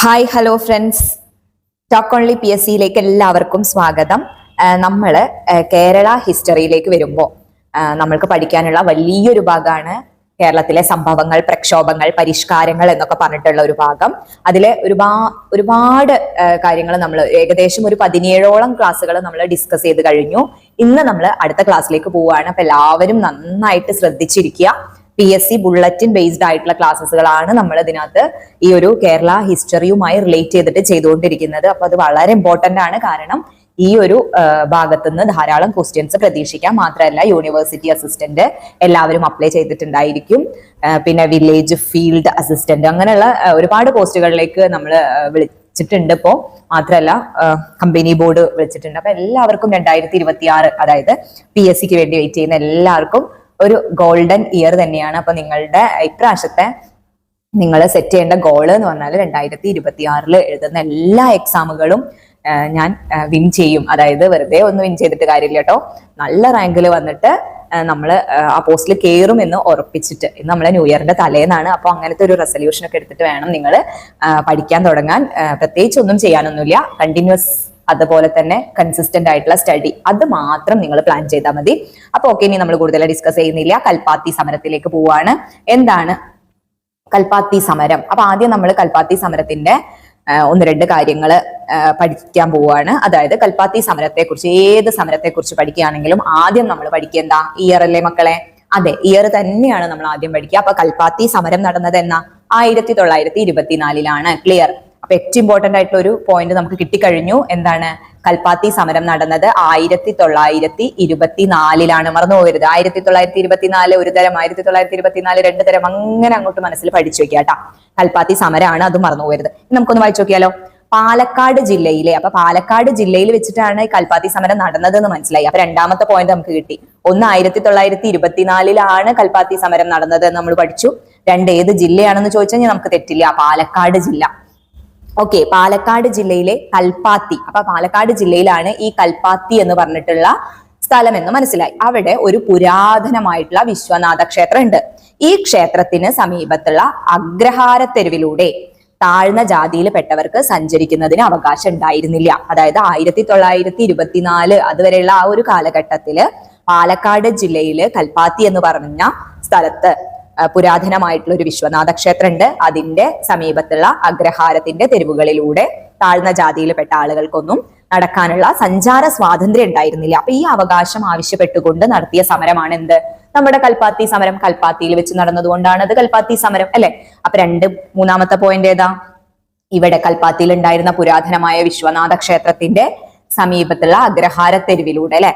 Hi hello friends talk only P S സിയിലേക്ക് എല്ലാവർക്കും സ്വാഗതം. നമ്മൾ കേരള ഹിസ്റ്ററിയിലേക്ക് വരുമ്പോൾ നമ്മൾക്ക് പഠിക്കാനുള്ള വലിയൊരു ഭാഗമാണ് കേരളത്തിലെ സംഭവങ്ങൾ പ്രക്ഷോഭങ്ങൾ പരിഷ്കാരങ്ങൾ എന്നൊക്കെ പറഞ്ഞിട്ടുള്ള ഒരു ഭാഗം. അതിൽ ഒരുപാ ഒരുപാട് കാര്യങ്ങൾ നമ്മൾ ഏകദേശം ഒരു പതിനേഴോളം ക്ലാസ്സുകൾ നമ്മൾ ഡിസ്കസ് ചെയ്ത് കഴിഞ്ഞു. ഇന്ന് നമ്മൾ അടുത്ത ക്ലാസ്സിലേക്ക് പോവുകയാണ്. അപ്പം എല്ലാവരും നന്നായിട്ട് ശ്രദ്ധിച്ചിരിക്കുക. P S C bulletin based ആയിട്ടുള്ള ക്ലാസ്സുകളാണ് നമ്മൾ ഇതിനകത്ത് ഈ ഒരു കേരള ഹിസ്റ്ററിയുമായി റിലേറ്റ് ചെയ്തിട്ട് ചെയ്തുകൊണ്ടിരിക്കുന്നത്. അപ്പൊ അത് വളരെ ഇമ്പോർട്ടന്റ് ആണ്. കാരണം ഈ ഒരു ഭാഗത്തുനിന്ന് ധാരാളം ക്വസ്റ്റ്യൻസ് പ്രതീക്ഷിക്കാം. മാത്രമല്ല യൂണിവേഴ്സിറ്റി അസിസ്റ്റന്റ് എല്ലാവരും അപ്ലൈ ചെയ്തിട്ടുണ്ടായിരിക്കും. പിന്നെ വില്ലേജ് ഫീൽഡ് അസിസ്റ്റന്റ് അങ്ങനെയുള്ള ഒരുപാട് പോസ്റ്റുകളിലേക്ക് നമ്മൾ വിളിച്ചിട്ടുണ്ട് ഇപ്പോൾ മാത്രമല്ല കമ്പനി ബോർഡ് വിളിച്ചിട്ടുണ്ട്. അപ്പൊ എല്ലാവർക്കും രണ്ടായിരത്തി ഇരുപത്തി ആറ് അതായത് പി എസ് സിക്ക് വേണ്ടി വെയിറ്റ് ചെയ്യുന്ന എല്ലാവർക്കും ഒരു ഗോൾഡൻ ഇയർ തന്നെയാണ്. അപ്പൊ നിങ്ങളുടെ ഇപ്രാവശ്യത്തെ നിങ്ങൾ സെറ്റ് ചെയ്യേണ്ട ഗോൾ എന്ന് പറഞ്ഞാൽ രണ്ടായിരത്തി ഇരുപത്തി ആറിൽ എഴുതുന്ന എല്ലാ എക്സാമുകളും ഞാൻ വിൻ ചെയ്യും. അതായത് വെറുതെ ഒന്ന് വിൻ ചെയ്തിട്ട് കാര്യമില്ല കേട്ടോ നല്ല റാങ്കിൽ വന്നിട്ട് നമ്മൾ ആ പോസ്റ്റിൽ കയറും എന്ന് ഉറപ്പിച്ചിട്ട് ഇന്ന് നമ്മളെ ന്യൂ ഇയറിന്റെ തലേന്നാണ്. അപ്പോൾ അങ്ങനത്തെ ഒരു റെസൊല്യൂഷൻ ഒക്കെ എടുത്തിട്ട് വേണം നിങ്ങൾ പഠിക്കാൻ തുടങ്ങാൻ. പ്രത്യേകിച്ച് ഒന്നും ചെയ്യാനൊന്നുമില്ല. കണ്ടിന്യൂസ് അതുപോലെ തന്നെ കൺസിസ്റ്റന്റ് ആയിട്ടുള്ള സ്റ്റഡി അത് മാത്രം നിങ്ങൾ പ്ലാൻ ചെയ്താൽ മതി. അപ്പൊ ഓക്കെ ഇനി നമ്മൾ കൂടുതൽ ഡിസ്കസ് ചെയ്യുന്നില്ല. കൽപ്പാത്തി സമരത്തിലേക്ക് പോവാണ്. എന്താണ് കൽപ്പാത്തി സമരം? അപ്പൊ ആദ്യം നമ്മൾ കൽപ്പാത്തി സമരത്തിന്റെ ഒന്ന് രണ്ട് കാര്യങ്ങൾ പഠിക്കാൻ പോവാണ്. അതായത് കൽപ്പാത്തി സമരത്തെ കുറിച്ച് ഏത് സമരത്തെ കുറിച്ച് പഠിക്കുകയാണെങ്കിലും ആദ്യം നമ്മൾ പഠിക്കുക എന്താ? ഇയർ അല്ലേ മക്കളെ? അതെ ഇയർ തന്നെയാണ് നമ്മൾ ആദ്യം പഠിക്കുക. അപ്പൊ കൽപ്പാത്തി സമരം നടന്നത് എന്നാ? ആയിരത്തി തൊള്ളായിരത്തി ഇരുപത്തിനാലിലാണ്. ക്ലിയർ അപ്പൊ ഏറ്റവും ഇമ്പോർട്ടന്റ് ആയിട്ടുള്ള ഒരു പോയിന്റ് നമുക്ക് കിട്ടിക്കഴിഞ്ഞു. എന്താണ്? കൽപ്പാത്തി സമരം നടന്നത് ആയിരത്തി തൊള്ളായിരത്തി ഇരുപത്തിനാലിലാണ് മറന്നു പോകരുത്. ആയിരത്തി തൊള്ളായിരത്തി ഇരുപത്തിനാല് ഒരു തരം ആയിരത്തി തൊള്ളായിരത്തി ഇരുപത്തിനാല് രണ്ട് തരം അങ്ങനെ അങ്ങോട്ട് മനസ്സിൽ പഠിച്ചു വെക്കാട്ടാ കൽപ്പാത്തി സമരമാണ് അത് മറന്നു ഇനി നമുക്കൊന്ന് വായിച്ചു നോക്കിയാലോ? പാലക്കാട് ജില്ലയിലെ അപ്പൊ പാലക്കാട് ജില്ലയിൽ വെച്ചിട്ടാണ് കൽപ്പാത്തി സമരം നടന്നത് എന്ന് മനസ്സിലായി. അപ്പൊ രണ്ടാമത്തെ പോയിന്റ് നമുക്ക് കിട്ടി. ഒന്ന് ആയിരത്തി തൊള്ളായിരത്തി ഇരുപത്തിനാലിലാണ് കൽപ്പാത്തി സമരം നടന്നത് എന്ന് നമ്മൾ പഠിച്ചു. രണ്ട് ഏത് ജില്ലയാണെന്ന് ചോദിച്ചാൽ നമുക്ക് തെറ്റില്ല. പാലക്കാട് ജില്ല. ഓക്കെ പാലക്കാട് ജില്ലയിലെ കൽപ്പാത്തി. അപ്പൊ പാലക്കാട് ജില്ലയിലാണ് ഈ കൽപ്പാത്തി എന്ന് പറഞ്ഞിട്ടുള്ള സ്ഥലം എന്ന് മനസ്സിലായി. അവിടെ ഒരു പുരാതനമായിട്ടുള്ള വിശ്വനാഥ ക്ഷേത്രം ഉണ്ട് ഈ ക്ഷേത്രത്തിന് സമീപത്തുള്ള അഗ്രഹാര തെരുവിലൂടെ താഴ്ന്ന ജാതിയിൽ പെട്ടവർക്ക് സഞ്ചരിക്കുന്നതിന് അവകാശം ഉണ്ടായിരുന്നില്ല. അതായത് ആയിരത്തി തൊള്ളായിരത്തി ഇരുപത്തിനാല് അതുവരെയുള്ള ആ ഒരു കാലഘട്ടത്തിൽ പാലക്കാട് ജില്ലയിൽ കൽപ്പാത്തി എന്ന് പറഞ്ഞ സ്ഥലത്ത് പുരാതനമായിട്ടുള്ള ഒരു വിശ്വനാഥ ക്ഷേത്രമുണ്ട് അതിന്റെ സമീപത്തുള്ള അഗ്രഹാരത്തിന്റെ തെരുവുകളിലൂടെ താഴ്ന്ന ജാതിയിൽപ്പെട്ട ആളുകൾക്കൊന്നും നടക്കാനുള്ള സഞ്ചാര സ്വാതന്ത്ര്യം ഉണ്ടായിരുന്നില്ല. അപ്പൊ ഈ അവകാശം ആവശ്യപ്പെട്ടുകൊണ്ട് നടത്തിയ സമരമാണ് എന്ത് നമ്മുടെ കൽപ്പാത്തി സമരം കൽപ്പാത്തിയിൽ വെച്ച് നടന്നതുകൊണ്ടാണ് അത് കൽപ്പാത്തി സമരം അല്ലെ? അപ്പൊ രണ്ട് മൂന്നാമത്തെ പോയിന്റ് ഏതാ? ഇവിടെ കൽപ്പാത്തിയിൽ ഉണ്ടായിരുന്ന പുരാതനമായ വിശ്വനാഥ ക്ഷേത്രത്തിന്റെ സമീപത്തുള്ള അഗ്രഹാര തെരുവിലൂടെ അല്ലെ?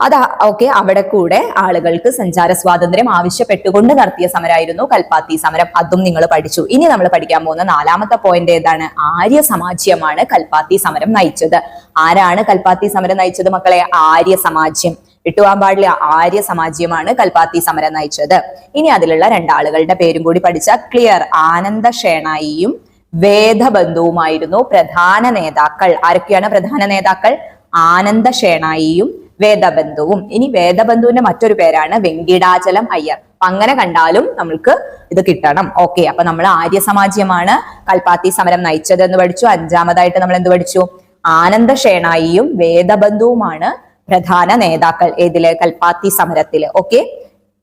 അത് ഓക്കെ അവിടെ കൂടെ ആളുകൾക്ക് സഞ്ചാര സ്വാതന്ത്ര്യം ആവശ്യപ്പെട്ടുകൊണ്ട് നടത്തിയ സമരമായിരുന്നു കൽപ്പാത്തി സമരം. അതും നിങ്ങൾ പഠിച്ചു. ഇനി നമ്മൾ പഠിക്കാൻ പോകുന്ന നാലാമത്തെ പോയിന്റ് ഏതാണ്? ആര്യ സമാജ്യമാണ് കൽപ്പാത്തി സമരം നയിച്ചത്. ആരാണ് കൽപ്പാത്തി സമരം നയിച്ചത് മക്കളെ? ആര്യ സമാജ്യം. വിട്ടുപോകാൻ പാടില്ല. ആര്യ സമാജ്യമാണ് കൽപ്പാത്തി സമരം നയിച്ചത്. ഇനി അതിലുള്ള രണ്ടാളുകളുടെ പേരും കൂടി പഠിച്ച ക്ലിയർ ആനന്ദ ഷേണായിയും വേദബന്ധുവുമായിരുന്നു പ്രധാന നേതാക്കൾ. ആരൊക്കെയാണ് പ്രധാന നേതാക്കൾ? ആനന്ദ ഷേണായിയും വേദബന്ധുവും. ഇനി വേദബന്ധുവിന്റെ മറ്റൊരു പേരാണ് വെങ്കിടാചലം അയ്യർ. അങ്ങനെ കണ്ടാലും നമ്മൾക്ക് ഇത് കിട്ടണം. ഓക്കെ അപ്പൊ നമ്മൾ ആര്യ സമാജ്യമാണ് കൽപ്പാത്തി സമരം നയിച്ചത് എന്ന് പഠിച്ചു. അഞ്ചാമതായിട്ട് നമ്മൾ എന്ത് പഠിച്ചു? ആനന്ദ ഷേണായിയും വേദബന്ധുവുമാണ് പ്രധാന നേതാക്കൾ ഏതിൽ? കൽപ്പാത്തി സമരത്തിൽ. ഓക്കെ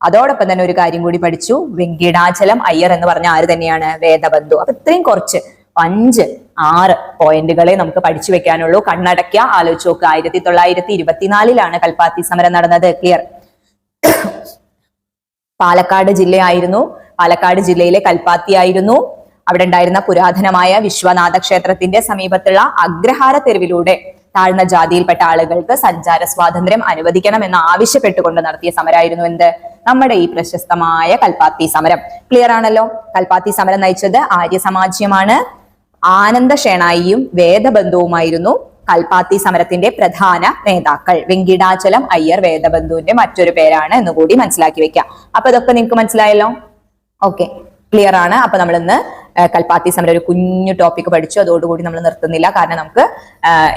അതോടൊപ്പം തന്നെ ഒരു കാര്യം കൂടി പഠിച്ചു. വെങ്കിടാചലം അയ്യർ എന്ന് പറഞ്ഞ ആര് തന്നെയാണ്? വേദബന്ധു. അപ്പൊ ഇത്രയും കുറച്ച് അഞ്ച് ആറ് പോയിന്റുകളെ നമുക്ക് പഠിച്ചു വെക്കാനുള്ളൂ. കണ്ണടയ്ക്ക ആലോചിച്ച് നോക്കുക ആയിരത്തി തൊള്ളായിരത്തി ഇരുപത്തിനാലിലാണ് കൽപ്പാത്തി സമരം നടന്നത്. ക്ലിയർ പാലക്കാട് ജില്ലയായിരുന്നു. പാലക്കാട് ജില്ലയിലെ കൽപ്പാത്തി ആയിരുന്നു. അവിടെ ഉണ്ടായിരുന്ന പുരാതനമായ വിശ്വനാഥ ക്ഷേത്രത്തിന്റെ സമീപത്തുള്ള അഗ്രഹാര തെരുവിലൂടെ താഴ്ന്ന ജാതിയിൽപ്പെട്ട ആളുകൾക്ക് സഞ്ചാര സ്വാതന്ത്ര്യം അനുവദിക്കണമെന്ന് ആവശ്യപ്പെട്ടുകൊണ്ട് നടത്തിയ സമരമായിരുന്നു എന്ത്? നമ്മുടെ ഈ പ്രശസ്തമായ കൽപ്പാത്തി സമരം. ക്ലിയർ ആണല്ലോ? കൽപ്പാത്തി സമരം നയിച്ചത് ആര്യ സമാജ്യമാണ് ആനന്ദ ഷേണായിയും വേദബന്ധുവുമായിരുന്നു കൽപ്പാത്തി സമരത്തിന്റെ പ്രധാന നേതാക്കൾ. വെങ്കിടാചലം അയ്യർ വേദബന്ധുവിന്റെ മറ്റൊരു പേരാണ് എന്നുകൂടി മനസ്സിലാക്കി വെക്കാം. അപ്പൊ ഇതൊക്കെ നിങ്ങൾക്ക് മനസ്സിലായല്ലോ? ഓക്കെ ക്ലിയർ ആണ്. അപ്പൊ നമ്മൾ ഇന്ന് കൽപ്പാത്തി സമരം ഒരു കുഞ്ഞു ടോപ്പിക് പഠിച്ചു. അതോടുകൂടി നമ്മൾ നിർത്തുന്നില്ല. കാരണം നമുക്ക്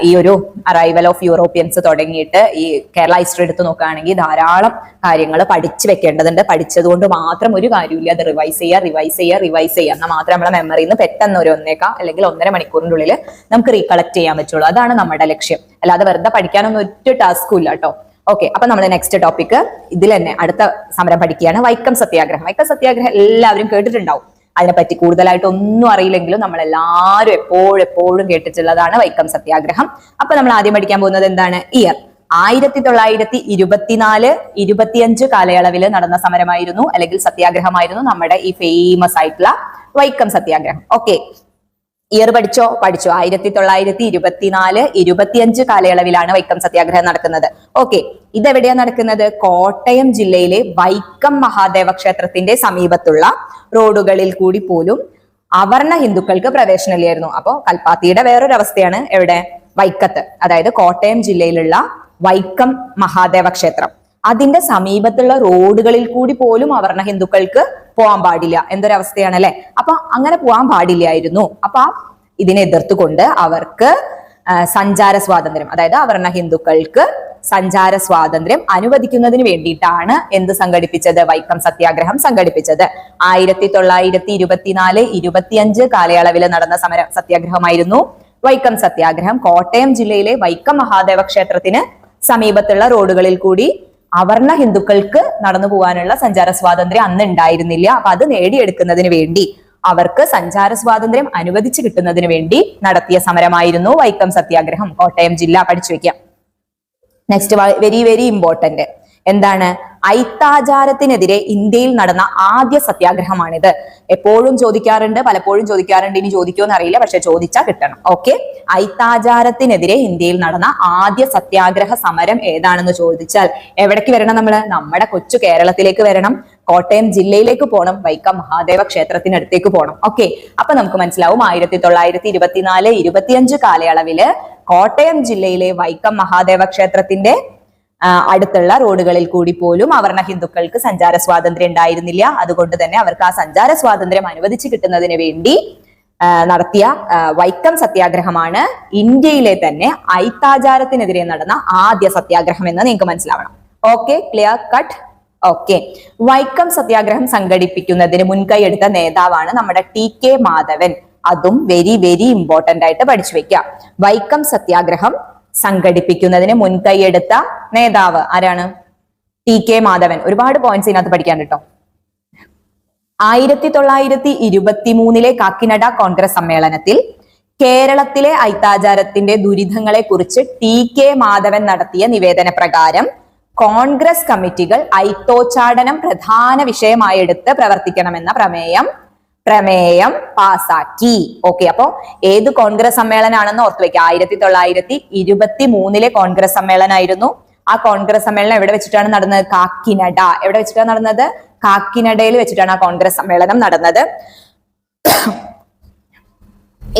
ഈ ഒരു അറൈവൽ ഓഫ് യൂറോപ്യൻസ് തുടങ്ങിയിട്ട് ഈ കേരള ഹിസ്റ്ററി എടുത്ത് നോക്കുകയാണെങ്കിൽ ധാരാളം കാര്യങ്ങൾ പഠിച്ചു വെക്കേണ്ടതുണ്ട്. പഠിച്ചതുകൊണ്ട് മാത്രം ഒരു കാര്യമില്ല അത് റിവൈസ് ചെയ്യുക റിവൈസ് ചെയ്യുക റിവൈസ് ചെയ്യുക എന്നാൽ മാത്രമേ നമ്മളെ മെമ്മറിയിൽ നിന്ന് പെട്ടെന്ന് ഒരു ഒന്നേക്കാം അല്ലെങ്കിൽ ഒന്നര മണിക്കൂറിന്റെ ഉള്ളിൽ നമുക്ക് റീകളക്ട് ചെയ്യാൻ പറ്റുള്ളൂ. അതാണ് നമ്മുടെ ലക്ഷ്യം. അല്ലാതെ വെറുതെ പഠിക്കാനൊന്നും ഒറ്റ ടാസ്കും ഇല്ല കേട്ടോ. ഓക്കെ അപ്പൊ നമ്മൾ നെക്സ്റ്റ് ടോപ്പിക് ഇതിൽ തന്നെ അടുത്ത സമരം പഠിക്കുകയാണ്. വൈക്കം സത്യാഗ്രഹം. വൈക്കം സത്യാഗ്രഹം എല്ലാവരും കേട്ടിട്ടുണ്ടാവും. അതിനെപ്പറ്റി കൂടുതലായിട്ട് ഒന്നും അറിയില്ലെങ്കിലും നമ്മൾ എല്ലാവരും എപ്പോഴും എപ്പോഴും കേട്ടിട്ടുള്ളതാണ് വൈക്കം സത്യാഗ്രഹം. അപ്പൊ നമ്മൾ ആദ്യം പഠിക്കാൻ പോകുന്നത് എന്താണ്? ഇയർ ആയിരത്തി തൊള്ളായിരത്തി ഇരുപത്തിനാല് ഇരുപത്തിയഞ്ച് കാലയളവിൽ നടന്ന സമരമായിരുന്നു അല്ലെങ്കിൽ സത്യാഗ്രഹമായിരുന്നു നമ്മുടെ ഈ ഫേമസ് ആയിട്ടുള്ള വൈക്കം സത്യാഗ്രഹം. ഓക്കെ ഇയർ പഠിച്ചോ? പഠിച്ചോ. ആയിരത്തി തൊള്ളായിരത്തി ഇരുപത്തിനാല് ഇരുപത്തിയഞ്ച് കാലയളവിലാണ് വൈക്കം സത്യാഗ്രഹം നടക്കുന്നത്. ഓക്കെ ഇതെവിടെയാണ് നടക്കുന്നത്? കോട്ടയം ജില്ലയിലെ വൈക്കം മഹാദേവ ക്ഷേത്രത്തിന്റെ സമീപത്തുള്ള റോഡുകളിൽ കൂടി പോലും അവർണ ഹിന്ദുക്കൾക്ക് പ്രവേശനമില്ലായിരുന്നു. അപ്പോ കൽപ്പാത്തിയുടെ വേറൊരു അവസ്ഥയാണ് എവിടെ? വൈക്കത്ത്. അതായത് കോട്ടയം ജില്ലയിലുള്ള വൈക്കം മഹാദേവ ക്ഷേത്രം. അതിന്റെ സമീപത്തുള്ള റോഡുകളിൽ കൂടി പോലും അവർണ ഹിന്ദുക്കൾക്ക് പോകാൻ പാടില്ല. എന്തൊരവസ്ഥയാണ് അല്ലെ അപ്പൊ അങ്ങനെ പോകാൻ പാടില്ലായിരുന്നു. അപ്പൊ ഇതിനെ എതിർത്തുകൊണ്ട് അവർക്ക് സഞ്ചാര സ്വാതന്ത്ര്യം അതായത് അവർണ ഹിന്ദുക്കൾക്ക് സഞ്ചാര സ്വാതന്ത്ര്യം അനുവദിക്കുന്നതിന് വേണ്ടിയിട്ടാണ് എന്ത് സംഘടിപ്പിച്ചത്? വൈക്കം സത്യാഗ്രഹം സംഘടിപ്പിച്ചത്. ആയിരത്തി തൊള്ളായിരത്തി ഇരുപത്തിനാല് ഇരുപത്തിയഞ്ച് കാലയളവിൽ നടന്ന സമര സത്യാഗ്രഹമായിരുന്നു. വൈക്കം സത്യാഗ്രഹം കോട്ടയം ജില്ലയിലെ വൈക്കം മഹാദേവ ക്ഷേത്രത്തിന് സമീപത്തുള്ള റോഡുകളിൽ കൂടി അവർണ ഹിന്ദുക്കൾക്ക് നടന്നു പോകാനുള്ള സഞ്ചാര സ്വാതന്ത്ര്യം അന്ന് ഉണ്ടായിരുന്നില്ല അപ്പൊ അത് നേടിയെടുക്കുന്നതിന് വേണ്ടി അവർക്ക് സഞ്ചാര സ്വാതന്ത്ര്യം അനുവദിച്ചു കിട്ടുന്നതിന് വേണ്ടി നടത്തിയ സമരമായിരുന്നു വൈക്കം സത്യാഗ്രഹം. കോട്ടയം ജില്ല പഠിച്ചു വെക്കാം. നെക്സ്റ്റ് വെരി വെരി ഇമ്പോർട്ടന്റ് എന്താണ്? ഐത്താചാരത്തിനെതിരെ ഇന്ത്യയിൽ നടന്ന ആദ്യ സത്യാഗ്രഹമാണിത്. എപ്പോഴും ചോദിക്കാറുണ്ട് പലപ്പോഴും ചോദിക്കാറുണ്ട് ഇനി ചോദിക്കുമോ അറിയില്ല പക്ഷെ ചോദിച്ചാൽ കിട്ടണം. ഓക്കെ? ഐത്താചാരത്തിനെതിരെ ഇന്ത്യയിൽ നടന്ന ആദ്യ സത്യാഗ്രഹ സമരം ഏതാണെന്ന് ചോദിച്ചാൽ എവിടേക്ക് വരണം നമ്മൾ നമ്മുടെ കൊച്ചു കേരളത്തിലേക്ക് വരണം കോട്ടയം ജില്ലയിലേക്ക് പോകണം വൈക്കം മഹാദേവ ക്ഷേത്രത്തിനടുത്തേക്ക് പോകണം ഓക്കെ? അപ്പൊ നമുക്ക് മനസ്സിലാവും ആയിരത്തി തൊള്ളായിരത്തി ഇരുപത്തിനാല് ഇരുപത്തിയഞ്ച് കാലയളവിൽ കോട്ടയം ജില്ലയിലെ വൈക്കം മഹാദേവ ക്ഷേത്രത്തിന്റെ അടുത്തുള്ള റോഡുകളിൽ കൂടി പോലും അവർണ ഹിന്ദുക്കൾക്ക് സഞ്ചാര സ്വാതന്ത്ര്യം ഉണ്ടായിരുന്നില്ല. അതുകൊണ്ട് തന്നെ അവർക്ക് ആ സഞ്ചാര സ്വാതന്ത്ര്യം അനുവദിച്ചു കിട്ടുന്നതിന് വേണ്ടി നടത്തിയ വൈക്കം സത്യാഗ്രഹമാണ് ഇന്ത്യയിലെ തന്നെ ഐത്താചാരത്തിനെതിരെ നടന്ന ആദ്യ സത്യാഗ്രഹം എന്ന് നിങ്ങൾക്ക് മനസ്സിലാവണം. Okay clear cut okay Vaikom satyagraha സംഘടിപ്പിക്കുന്നതിന് മുൻകൈ എടുത്ത നേതാവാണ് നമ്മുടെ ടി കെ മാധവൻ. അതും വെരി വെരി ഇമ്പോർട്ടന്റ് ആയിട്ട് പഠിച്ചു വെക്കുക. വൈക്കം സത്യാഗ്രഹം സംഘടിപ്പിക്കുന്നതിന് മുൻകൈയെടുത്ത നേതാവ് ആരാണ്? T K Madhavan. ഒരുപാട് പോയിന്റ്സ് ഇതിനകത്ത് പഠിക്കാൻ കേട്ടോ. ആയിരത്തി തൊള്ളായിരത്തി ഇരുപത്തി മൂന്നിലെ കാക്കിനഡ കോൺഗ്രസ് സമ്മേളനത്തിൽ കേരളത്തിലെ ഐത്താചാരത്തിന്റെ ദുരിതങ്ങളെ കുറിച്ച് ടി കെ മാധവൻ നടത്തിയ നിവേദന പ്രകാരം കോൺഗ്രസ് കമ്മിറ്റികൾ ഐത്തോച്ചാടനം പ്രധാന വിഷയമായെടുത്ത് പ്രവർത്തിക്കണമെന്ന പ്രമേയം പ്രമേയം പാസാക്കി. ഓക്കെ അപ്പോ ഏത് കോൺഗ്രസ് സമ്മേളനാണെന്ന് ഓർത്തു വെക്കുക. ആയിരത്തി തൊള്ളായിരത്തി ഇരുപത്തി മൂന്നിലെ കോൺഗ്രസ് സമ്മേളനമായിരുന്നു ആ കോൺഗ്രസ് സമ്മേളനം എവിടെ വെച്ചിട്ടാണ് നടന്നത്? കാക്കിനഡ എവിടെ വെച്ചിട്ടാണ് നടന്നത്? കാക്കിനഡയിൽ വെച്ചിട്ടാണ് ആ കോൺഗ്രസ് സമ്മേളനം നടന്നത്.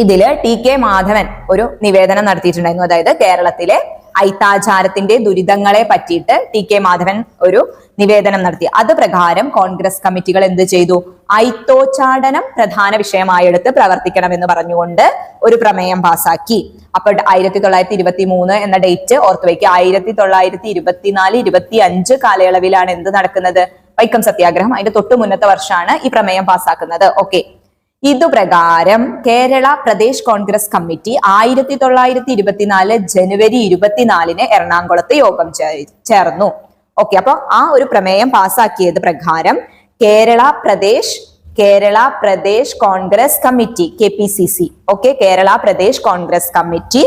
ഇതിൽ ടി കെ മാധവൻ ഒരു നിവേദനം നടത്തിയിട്ടുണ്ടായിരുന്നു. അതായത് കേരളത്തിലെ ഐത്താചാരത്തിന്റെ ദുരിതങ്ങളെ പറ്റിയിട്ട് ടി കെ മാധവൻ ഒരു നിവേദനം നടത്തി. അത് പ്രകാരം കോൺഗ്രസ് കമ്മിറ്റികൾ എന്ത് ചെയ്തു? ഐത്തോച്ചാടനം പ്രധാന വിഷയമായെടുത്ത് പ്രവർത്തിക്കണമെന്ന് പറഞ്ഞുകൊണ്ട് ഒരു പ്രമേയം പാസാക്കി. അപ്പൊ ആയിരത്തി തൊള്ളായിരത്തി ഇരുപത്തി മൂന്ന് എന്ന ഡേറ്റ് ഓർത്തു വയ്ക്കുക. ആയിരത്തി തൊള്ളായിരത്തി ഇരുപത്തിനാല് ഇരുപത്തി അഞ്ച് കാലയളവിലാണ് എന്ത് നടക്കുന്നത്? വൈക്കം സത്യാഗ്രഹം. അതിന്റെ തൊട്ടു മുന്നത്തെ വർഷമാണ് ഈ പ്രമേയം പാസാക്കുന്നത്. ഓക്കെ. ഇതുപ്രകാരം കേരള പ്രദേശ് കോൺഗ്രസ് കമ്മിറ്റി ആയിരത്തി തൊള്ളായിരത്തി ഇരുപത്തിനാല് ജനുവരി ഇരുപത്തിനാലിന് എറണാകുളത്ത് യോഗം ചേർന്നു. ഓക്കെ അപ്പൊ ആ ഒരു പ്രമേയം പാസാക്കിയത് പ്രകാരം Kerala Pradesh Kerala Pradesh Congress Committee K P C C. Okay Kerala Pradesh Congress Committee